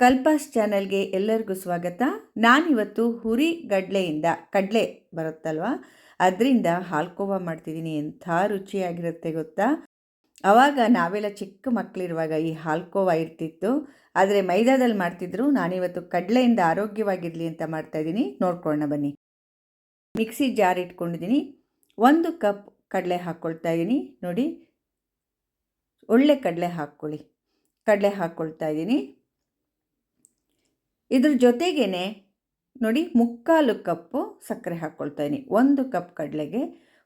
ಕಲ್ಪಾಸ್ ಚಾನೆಲ್ಗೆ ಎಲ್ಲರಿಗೂ ಸ್ವಾಗತ. ನಾನಿವತ್ತು ಹುರಿ ಗಡ್ಲೆಯಿಂದ, ಕಡಲೆ ಬರುತ್ತಲ್ವ? ಅದರಿಂದ ಹಾಲ್ಕೋವಾ ಮಾಡ್ತಿದ್ದೀನಿ. ಎಂಥ ರುಚಿಯಾಗಿರುತ್ತೆ ಗೊತ್ತಾ? ಆವಾಗ ನಾವೆಲ್ಲ ಚಿಕ್ಕ ಮಕ್ಕಳಿರುವಾಗ ಈ ಹಾಲ್ಕೋವಾ ಇರ್ತಿತ್ತು. ಆದರೆ ಮೈದಾದಲ್ಲಿ ಮಾಡ್ತಿದ್ರು. ನಾನಿವತ್ತು ಕಡಲೆಯಿಂದ ಆರೋಗ್ಯವಾಗಿರಲಿ ಅಂತ ಮಾಡ್ತಾಯಿದ್ದೀನಿ ನೋಡ್ಕೊಳ್ಳೋಣ ಬನ್ನಿ. ಮಿಕ್ಸಿ ಜಾರ್ ಇಟ್ಕೊಂಡಿದ್ದೀನಿ. ಒಂದು ಕಪ್ ಕಡಲೆ ಹಾಕ್ಕೊಳ್ತಾ ಇದ್ದೀನಿ. ನೋಡಿ. ಒಳ್ಳೆ ಕಡಲೆ ಹಾಕ್ಕೊಳ್ಳಿ. ಕಡಲೆ ಹಾಕ್ಕೊಳ್ತಾ ಇದ್ದೀನಿ. ಇದ್ರ ಜೊತೆಗೇ ನೋಡಿ ಮುಕ್ಕಾಲು ಕಪ್ಪು ಸಕ್ಕರೆ ಹಾಕ್ಕೊಳ್ತಾ ಒಂದು ಕಪ್ ಕಡಲೆಗೆ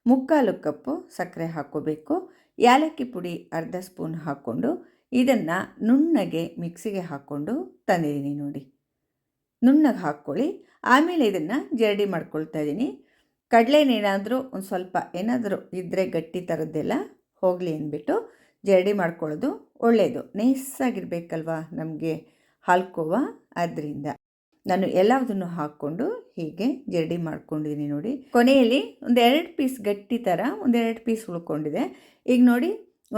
ಮುಕ್ಕಾಲು ಕಪ್ಪು ಸಕ್ಕರೆ ಹಾಕ್ಕೋಬೇಕು ಏಲಕ್ಕಿ ಪುಡಿ ಅರ್ಧ ಸ್ಪೂನ್ ಹಾಕ್ಕೊಂಡು ಇದನ್ನು ನುಣ್ಣಗೆ ಮಿಕ್ಸಿಗೆ ಹಾಕ್ಕೊಂಡು ತಂದಿದ್ದೀನಿ ನೋಡಿ. ನುಣ್ಣಗೆ ಹಾಕ್ಕೊಳ್ಳಿ. ಆಮೇಲೆ ಇದನ್ನು ಜರಡಿ ಮಾಡ್ಕೊಳ್ತಾ ಇದ್ದೀನಿ ಕಡಲೆನೇನಾದರೂ ಒಂದು ಸ್ವಲ್ಪ ಏನಾದರೂ ಇದ್ದರೆ ಗಟ್ಟಿ ಥರದ್ದೆಲ್ಲ ಹೋಗಲಿ ಅಂದ್ಬಿಟ್ಟು ಜರಡಿ ಮಾಡ್ಕೊಳ್ಳೋದು ಒಳ್ಳೆಯದು ನೈಸಾಗಿರಬೇಕಲ್ವಾ ನಮಗೆ? ಹಾಲ್ಕೋವ. ಅದರಿಂದ ನಾನು ಎಲ್ಲದನ್ನು ಹಾಕ್ಕೊಂಡು ಹೀಗೆ ಜರಡಿ ಮಾಡ್ಕೊಂಡಿದ್ದೀನಿ ನೋಡಿ. ಕೊನೆಯಲ್ಲಿ ಒಂದು ಎರಡು ಪೀಸ್ ಗಟ್ಟಿ ಥರ ಒಂದೆರಡು ಪೀಸ್ ಉಳ್ಕೊಂಡಿದೆ. ಈಗ ನೋಡಿ,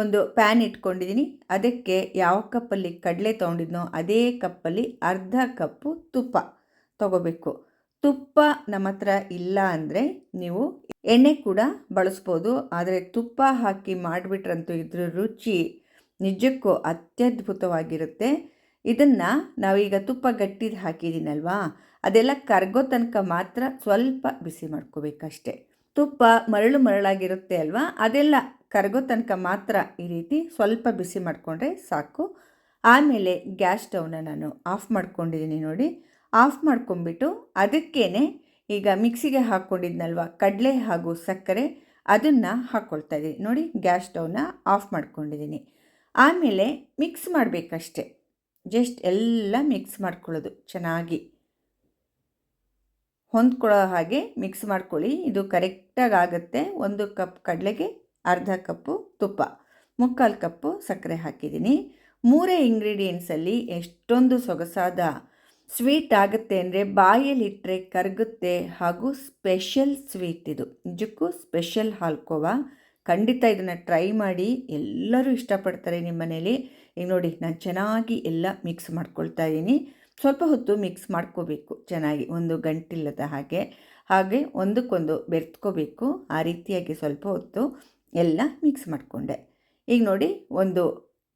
ಒಂದು ಪ್ಯಾನ್ ಇಟ್ಕೊಂಡಿದ್ದೀನಿ. ಅದಕ್ಕೆ ಯಾವ ಕಪ್ಪಲ್ಲಿ ಕಡಲೆ ತೊಗೊಂಡಿದ್ನೋ ಅದೇ ಕಪ್ಪಲ್ಲಿ ಅರ್ಧ ಕಪ್ಪು ತುಪ್ಪ ತಗೋಬೇಕು. ತುಪ್ಪ ನಮ್ಮ ಹತ್ರ ಇಲ್ಲ ಅಂದರೆ ನೀವು ಎಣ್ಣೆ ಕೂಡ ಬಳಸ್ಬೋದು. ಆದರೆ ತುಪ್ಪ ಹಾಕಿ ಮಾಡಿಬಿಟ್ರಂತೂ ಇದ್ರ ರುಚಿ ನಿಜಕ್ಕೂ ಅತ್ಯದ್ಭುತವಾಗಿರುತ್ತೆ. ಇದನ್ನು ನಾವೀಗ ತುಪ್ಪ ಗಟ್ಟಿದು ಹಾಕಿದ್ದೀನಲ್ವಾ ಅದೆಲ್ಲ ಕರ್ಗೋ ತನಕ ಮಾತ್ರ ಸ್ವಲ್ಪ ಬಿಸಿ ಮಾಡ್ಕೋಬೇಕಷ್ಟೆ. ತುಪ್ಪ ಮರಳು ಮರಳಾಗಿರುತ್ತೆ ಅಲ್ವಾ? ಅದೆಲ್ಲ ಕರ್ಗೋ ತನಕ ಮಾತ್ರ ಈ ರೀತಿ ಸ್ವಲ್ಪ ಬಿಸಿ ಮಾಡಿಕೊಂಡ್ರೆ ಸಾಕು. ಆಮೇಲೆ ಗ್ಯಾಸ್ ಸ್ಟವ್ನ ನಾನು ಆಫ್ ಮಾಡ್ಕೊಂಡಿದ್ದೀನಿ ನೋಡಿ. ಆಫ್ ಮಾಡ್ಕೊಂಬಿಟ್ಟು ಅದಕ್ಕೇ ಈಗ ಮಿಕ್ಸಿಗೆ ಹಾಕ್ಕೊಂಡಿದ್ನಲ್ವ ಕಡಲೆ ಹಾಗೂ ಸಕ್ಕರೆ ಅದನ್ನು ಹಾಕ್ಕೊಳ್ತಾ ಇದ್ದೀನಿ ನೋಡಿ ಗ್ಯಾಸ್ ಸ್ಟೌವ್ನ ಆಫ್ ಮಾಡ್ಕೊಂಡಿದ್ದೀನಿ ಆಮೇಲೆ ಮಿಕ್ಸ್ ಮಾಡಬೇಕಷ್ಟೆ. ಜಸ್ಟ್ ಎಲ್ಲ ಮಿಕ್ಸ್ ಮಾಡ್ಕೊಳ್ಳೋದು ಚೆನ್ನಾಗಿ. ಹೊಂದ್ಕೊಳ್ಳೋ ಹಾಗೆ ಮಿಕ್ಸ್ ಮಾಡ್ಕೊಳ್ಳಿ. ಇದು ಕರೆಕ್ಟಾಗಿ ಆಗುತ್ತೆ. ಒಂದು ಕಪ್ ಕಡಲೆಗೆ ಅರ್ಧ ಕಪ್ಪು ತುಪ್ಪ, ಮುಕ್ಕಾಲು ಕಪ್ಪು ಸಕ್ಕರೆ ಹಾಕಿದ್ದೀನಿ. ಮೂರೇ ಇಂಗ್ರೀಡಿಯೆಂಟ್ಸಲ್ಲಿ ಎಷ್ಟೊಂದು ಸೊಗಸಾದ ಸ್ವೀಟ್ ಆಗುತ್ತೆ ಅಂದರೆ ಬಾಯಲ್ಲಿಟ್ಟರೆ ಕರಗುತ್ತೆ ಹಾಗೂ ಸ್ಪೆಷಲ್ ಸ್ವೀಟ್ ಇದು. ನಿಜಕ್ಕೂ ಸ್ಪೆಷಲ್ ಹಾಲ್ಕೋವಾ. ಖಂಡಿತ ಇದನ್ನು ಟ್ರೈ ಮಾಡಿ. ಎಲ್ಲರೂ ಇಷ್ಟಪಡ್ತಾರೆ ನಿಮ್ಮ ಮನೇಲಿ ಈಗ ನೋಡಿ, ನಾನು ಚೆನ್ನಾಗಿ ಎಲ್ಲ ಮಿಕ್ಸ್ ಮಾಡ್ಕೊಳ್ತಾ ಇದ್ದೀನಿ ಸ್ವಲ್ಪ ಹೊತ್ತು ಮಿಕ್ಸ್ ಮಾಡ್ಕೋಬೇಕು, ಚೆನ್ನಾಗಿ ಒಂದು ಗಂಟಿಲ್ಲದ ಹಾಗೆ. ಹಾಗೆ ಒಂದಕ್ಕೊಂದು ಬೆರೆತ್ಕೋಬೇಕು, ಆ ರೀತಿಯಾಗಿ ಸ್ವಲ್ಪ ಹೊತ್ತು ಎಲ್ಲ ಮಿಕ್ಸ್ ಮಾಡಿಕೊಂಡೆ. ಈಗ ನೋಡಿ, ಒಂದು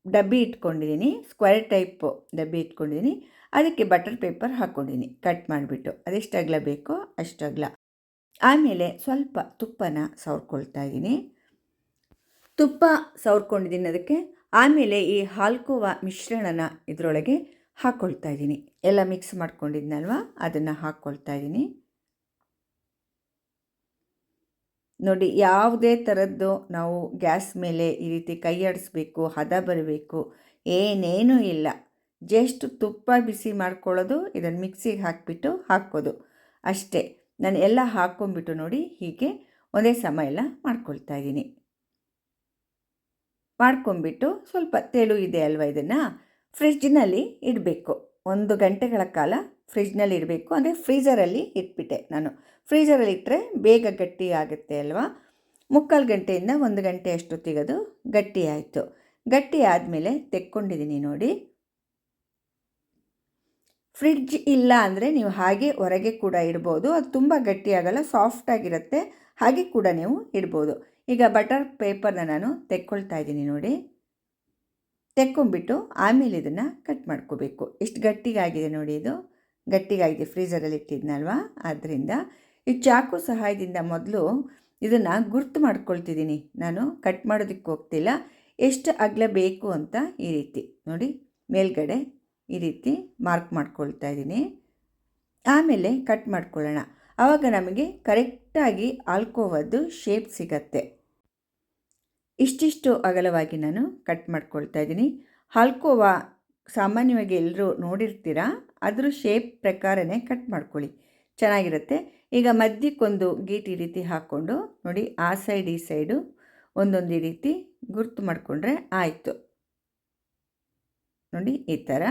ಡಬ್ಬಿ ಇಟ್ಕೊಂಡಿದ್ದೀನಿ ಸ್ಕ್ವೇರ್ ಟೈಪು ಡಬ್ಬಿ ಇಟ್ಕೊಂಡಿದ್ದೀನಿ ಅದಕ್ಕೆ ಬಟರ್ ಪೇಪರ್ ಹಾಕ್ಕೊಂಡಿದ್ದೀನಿ ಕಟ್ ಮಾಡಿಬಿಟ್ಟು. ಅದೆಷ್ಟು ಅಗಲ ಬೇಕೋ ಅಷ್ಟು ಅಗಲ ಆಮೇಲೆ ಸ್ವಲ್ಪ ತುಪ್ಪನ ಸವರ್ಕೊಳ್ತಾ ಇದ್ದೀನಿ ತುಪ್ಪ ಸವರ್ಕೊಂಡಿದ್ದೀನಿ ಅದಕ್ಕೆ. ಆಮೇಲೆ ಈ ಹಾಲ್ಕೋವ ಮಿಶ್ರಣನ ಇದರೊಳಗೆ ಹಾಕ್ಕೊಳ್ತಾ ಇದ್ದೀನಿ. ಎಲ್ಲ ಮಿಕ್ಸ್ ಮಾಡ್ಕೊಂಡಿದ್ನಲ್ವ? ಅದನ್ನು ಹಾಕ್ಕೊಳ್ತಾ ಇದ್ದೀನಿ. ನೋಡಿ, ಯಾವುದೇ ಥರದ್ದು ನಾವು ಗ್ಯಾಸ್ ಮೇಲೆ ಈ ರೀತಿ ಕೈಯಾಡಿಸ್ಬೇಕು ಹದ ಬರಬೇಕು, ಏನೇನೂ ಇಲ್ಲ. ಜಸ್ಟ್ ತುಪ್ಪ ಬಿಸಿ ಮಾಡ್ಕೊಳ್ಳೋದು, ಇದನ್ನು ಮಿಕ್ಸಿಗೆ ಹಾಕಿಬಿಟ್ಟು ಹಾಕೋದು ಅಷ್ಟೇ. ನಾನು ಎಲ್ಲ ಹಾಕ್ಕೊಂಬಿಟ್ಟು ನೋಡಿ ಹೀಗೆ ಒಂದೇ ಸಮ ಎಲ್ಲ ಮಾಡ್ಕೊಳ್ತಾ ಇದ್ದೀನಿ. ಮಾಡ್ಕೊಂಬಿಟ್ಟು ಸ್ವಲ್ಪ ತೆಳು ಇದೆ ಅಲ್ವ ಇದನ್ನು? ಫ್ರಿಜ್ನಲ್ಲಿ ಇಡಬೇಕು. ಒಂದು ಗಂಟೆಗಳ ಕಾಲ ಫ್ರಿಜ್ನಲ್ಲಿ ಇಡಬೇಕು. ಅಂದರೆ ಫ್ರೀಝರಲ್ಲಿ ಇಟ್ಬಿಟ್ಟೆ ನಾನು. ಫ್ರೀಝರಲ್ಲಿ ಇಟ್ಟರೆ ಬೇಗ ಗಟ್ಟಿ ಆಗುತ್ತೆ ಅಲ್ವಾ? ಮುಕ್ಕಾಲು ಗಂಟೆಯಿಂದ ಒಂದು ಗಂಟೆ ಅಷ್ಟೊತ್ತಿಗೆ ಅದು ಗಟ್ಟಿ ಆಯಿತು. ಗಟ್ಟಿ ಆದಮೇಲೆ ತೆಕ್ಕೊಂಡಿದ್ದೀನಿ ನೋಡಿ. ಫ್ರಿಡ್ಜ್ ಇಲ್ಲ ಅಂದರೆ ನೀವು ಹಾಗೆ ಹೊರಗೆ ಕೂಡ ಇಡ್ಬೋದು. ಅದು ತುಂಬ ಗಟ್ಟಿಯಾಗಲ್ಲ ಸಾಫ್ಟಾಗಿರುತ್ತೆ ಹಾಗೆ ಕೂಡ ನೀವು ಇಡ್ಬೋದು. ಈಗ ಬಟರ್ ಪೇಪರ್ನ ನಾನು ತೆಕ್ಕೊಳ್ತಾ ಇದ್ದೀನಿ ನೋಡಿ. ತೆಕ್ಕೊಂಬಿಟ್ಟು ಆಮೇಲೆ ಇದನ್ನು ಕಟ್ ಮಾಡ್ಕೋಬೇಕು. ಎಷ್ಟು ಗಟ್ಟಿಗಾಗಿದೆ ನೋಡಿ ಇದು. ಗಟ್ಟಿಗಾಗಿದೆ ಫ್ರೀಸರಲ್ಲಿ ಇಟ್ಟಿದ್ನಲ್ವಾ? ಆದ್ದರಿಂದ ಈ ಚಾಕು ಸಹಾಯದಿಂದ ಮೊದಲು ಇದನ್ನು ಗುರ್ತು ಮಾಡ್ಕೊಳ್ತಿದ್ದೀನಿ. ನಾನು ಕಟ್ ಮಾಡೋದಕ್ಕೆ ಹೋಗ್ತಿಲ್ಲ. ಎಷ್ಟು ಅಗಲ ಬೇಕು ಅಂತ ಈ ರೀತಿ. ನೋಡಿ, ಮೇಲ್ಗಡೆ ಈ ರೀತಿ ಮಾರ್ಕ್ ಮಾಡ್ಕೊಳ್ತಾ ಇದ್ದೀನಿ. ಆಮೇಲೆ ಕಟ್ ಮಾಡ್ಕೊಳ್ಳೋಣ. ಆವಾಗ ನಮಗೆ ಕರೆಕ್ಟಾಗಿ ಆಲ್ಕೋವದ್ದು ಶೇಪ್ ಸಿಗತ್ತೆ. ಇಷ್ಟಿಷ್ಟು ಅಗಲವಾಗಿ ನಾನು ಕಟ್ ಮಾಡ್ಕೊಳ್ತಾ ಇದ್ದೀನಿ. ಹಾಲ್ಕೋವಾ ಸಾಮಾನ್ಯವಾಗಿ ಎಲ್ಲರೂ ನೋಡಿರ್ತೀರ, ಅದ್ರ ಶೇಪ್ ಪ್ರಕಾರನೇ ಕಟ್ ಮಾಡ್ಕೊಳ್ಳಿ. ಚೆನ್ನಾಗಿರುತ್ತೆ. ಈಗ ಮಧ್ಯಕ್ಕೊಂದು ಗೀಟ್ ಈ ರೀತಿ ಹಾಕ್ಕೊಂಡು ನೋಡಿ, ಆ ಸೈಡ್ ಈ ಸೈಡು ಒಂದೊಂದು ರೀತಿ ಗುರ್ತು ಮಾಡಿಕೊಂಡ್ರೆ ಆಯಿತು. ನೋಡಿ, ಈ ಥರ.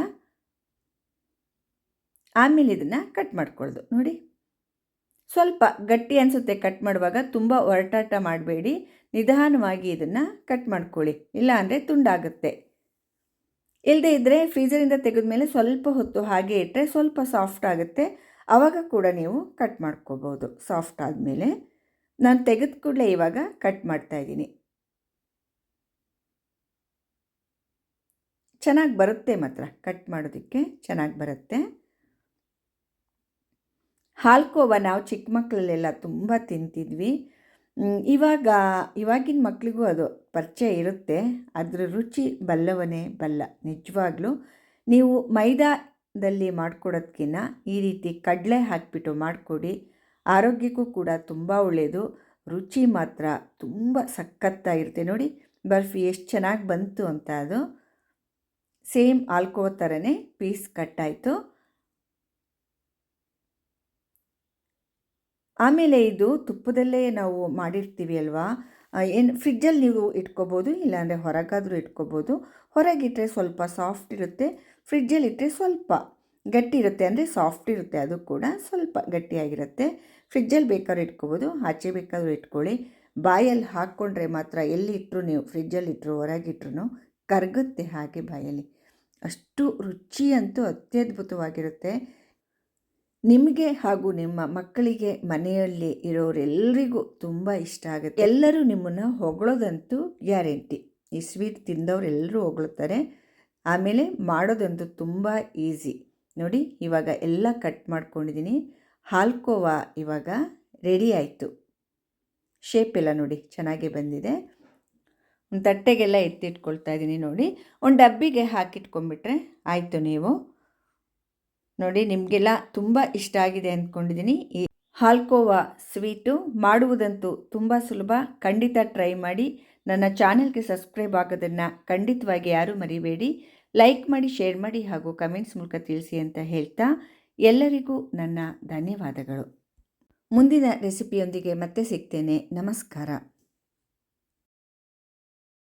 ಆಮೇಲೆ ಇದನ್ನು ಕಟ್ ಮಾಡ್ಕೊಳ್ಳೋದು ನೋಡಿ. ಸ್ವಲ್ಪ ಗಟ್ಟಿ ಅನಿಸುತ್ತೆ ಕಟ್ ಮಾಡುವಾಗ ತುಂಬ ಒರಟಾಟ ಮಾಡಬೇಡಿ. ನಿಧಾನವಾಗಿ ಇದನ್ನು ಕಟ್ ಮಾಡ್ಕೊಳ್ಳಿ. ಇಲ್ಲ ಅಂದರೆ ತುಂಡಾಗುತ್ತೆ. ಇಲ್ಲದೇ ಇದ್ದರೆ ತೆಗೆದ ಮೇಲೆ ಸ್ವಲ್ಪ ಹೊತ್ತು ಹಾಗೆ ಇಟ್ಟರೆ ಸ್ವಲ್ಪ ಸಾಫ್ಟ್ ಆಗುತ್ತೆ. ಆವಾಗ ಕೂಡ ನೀವು ಕಟ್ ಮಾಡ್ಕೋಬೋದು. ಸಾಫ್ಟ್ ಆದಮೇಲೆ ನಾನು ತೆಗೆದ ಕೂಡಲೇ ಇವಾಗ ಕಟ್ ಮಾಡ್ತಾ ಇದ್ದೀನಿ. ಚೆನ್ನಾಗಿ ಬರುತ್ತೆ ಮಾತ್ರ. ಕಟ್ ಮಾಡೋದಕ್ಕೆ ಚೆನ್ನಾಗಿ ಬರುತ್ತೆ. ಹಾಲ್ಕೋವ ನಾವು ಚಿಕ್ಕ ಮಕ್ಕಳಲ್ಲೆಲ್ಲ ತುಂಬ ತಿಂತಿದ್ವಿ. ಇವಾಗ, ಇವಾಗಿನ ಮಕ್ಕಳಿಗೂ ಅದು ಪರಿಚಯ ಇರುತ್ತೆ. ಅದರ ರುಚಿ ಬಲ್ಲವನೇ ಬಲ್ಲ, ನಿಜವಾಗ್ಲೂ. ನೀವು ಮೈದಾದಲ್ಲಿ ಮಾಡಿಕೊಡೋದಕ್ಕಿಂತ ಈ ರೀತಿ ಕಡಲೆ ಹಾಕಿಬಿಟ್ಟು ಮಾಡಿಕೊಡಿ. ಆರೋಗ್ಯಕ್ಕೂ ಕೂಡ ತುಂಬ ಒಳ್ಳೆಯದು ರುಚಿ ಮಾತ್ರ ತುಂಬ ಸಖತ್ತಾಗಿರುತ್ತೆ. ನೋಡಿ, ಬರ್ಫಿ ಎಷ್ಟು ಚೆನ್ನಾಗಿ ಬಂತು ಅಂತ ಅದು. ಸೇಮ್ ಆಲ್ಕೋವ ಥರನೇ ಪೀಸ್ ಕಟ್ಟಾಯಿತು. ಆಮೇಲೆ ಇದು ತುಪ್ಪದಲ್ಲೇ ನಾವು ಮಾಡಿರ್ತೀವಿ ಅಲ್ವಾ? ಏನು ಫ್ರಿಜ್ಜಲ್ಲಿ ನೀವು ಇಟ್ಕೋಬೋದು, ಇಲ್ಲಾಂದರೆ ಹೊರಗಾದರೂ ಇಟ್ಕೋಬೋದು. ಹೊರಗಿಟ್ಟರೆ ಸ್ವಲ್ಪ ಸಾಫ್ಟ್ ಇರುತ್ತೆ, ಫ್ರಿಜ್ಜಲ್ಲಿ ಇಟ್ಟರೆ ಸ್ವಲ್ಪ ಗಟ್ಟಿ ಇರುತ್ತೆ, ಅಂದರೆ ಸಾಫ್ಟ್ ಇರುತ್ತೆ, ಅದು ಕೂಡ ಸ್ವಲ್ಪ ಗಟ್ಟಿಯಾಗಿರುತ್ತೆ. ಫ್ರಿಜ್ಜಲ್ಲಿ ಬೇಕಾದ್ರೂ ಇಟ್ಕೋಬೋದು, ಆಚೆ ಬೇಕಾದರೂ ಇಟ್ಕೊಳ್ಳಿ. ಬಾಯಲ್ಲಿ ಹಾಕ್ಕೊಂಡ್ರೆ ಮಾತ್ರ ಎಲ್ಲಿ ಇಟ್ಟರು ನೀವು ಫ್ರಿಜ್ಜಲ್ಲಿ ಇಟ್ಟರು ಹೊರಗಿಟ್ರು ಕರಗುತ್ತೆ ಹಾಗೆ ಬಾಯಲ್ಲಿ. ಅಷ್ಟು ರುಚಿ ಅಂತೂ ಅತ್ಯದ್ಭುತವಾಗಿರುತ್ತೆ. ನಿಮಗೆ ಹಾಗೂ ನಿಮ್ಮ ಮಕ್ಕಳಿಗೆ ಮನೆಯಲ್ಲಿ ಇರೋರೆಲ್ಲರಿಗೂ ತುಂಬ ಇಷ್ಟ ಆಗುತ್ತೆ. ಎಲ್ಲರೂ ನಿಮ್ಮನ್ನು ಹೊಗಳೋದಂತೂ ಗ್ಯಾರಂಟಿ. ಈ ಸ್ವೀಟ್ ತಿಂದವರೆಲ್ಲರೂ ಹೊಗಳ್ತಾರೆ. ಆಮೇಲೆ ಮಾಡೋದಂತೂ ತುಂಬ ಈಸಿ. ನೋಡಿ, ಇವಾಗ ಎಲ್ಲ ಕಟ್ ಮಾಡ್ಕೊಂಡಿದ್ದೀನಿ ಹಾಲ್ಕೋವಾ ಇವಾಗ ರೆಡಿ ಆಯಿತು. ಶೇಪ್ ಎಲ್ಲ ನೋಡಿ, ಚೆನ್ನಾಗಿ ಬಂದಿದೆ. ಒಂದು ತಟ್ಟೆಗೆಲ್ಲ ಎತ್ತಿಟ್ಕೊಳ್ತಾ ಇದ್ದೀನಿ ನೋಡಿ. ಒಂದು ಡಬ್ಬಿಗೆ ಹಾಕಿಟ್ಕೊಂಡ್ಬಿಟ್ರೆ ಆಯಿತು ನೀವು. ನೋಡಿ, ನಿಮಗೆಲ್ಲ ತುಂಬ ಇಷ್ಟ ಆಗಿದೆ ಅಂದ್ಕೊಂಡಿದ್ದೀನಿ. ಈ ಹಾಲ್ಕೋವಾ ಸ್ವೀಟು ಮಾಡುವುದಂತೂ ತುಂಬ ಸುಲಭ. ಖಂಡಿತ ಟ್ರೈ ಮಾಡಿ. ನನ್ನ ಚಾನೆಲ್ಗೆ ಸಬ್ಸ್ಕ್ರೈಬ್ ಆಗೋದನ್ನು ಖಂಡಿತವಾಗಿ ಯಾರೂ ಮರಿಬೇಡಿ. ಲೈಕ್ ಮಾಡಿ, ಶೇರ್ ಮಾಡಿ ಹಾಗೂ ಕಮೆಂಟ್ಸ್ ಮೂಲಕ ತಿಳಿಸಿ ಅಂತ ಹೇಳ್ತಾ ಎಲ್ಲರಿಗೂ ನನ್ನ ಧನ್ಯವಾದಗಳು. ಮುಂದಿನ ರೆಸಿಪಿಯೊಂದಿಗೆ ಮತ್ತೆ ಸಿಗ್ತೇನೆ. ನಮಸ್ಕಾರ.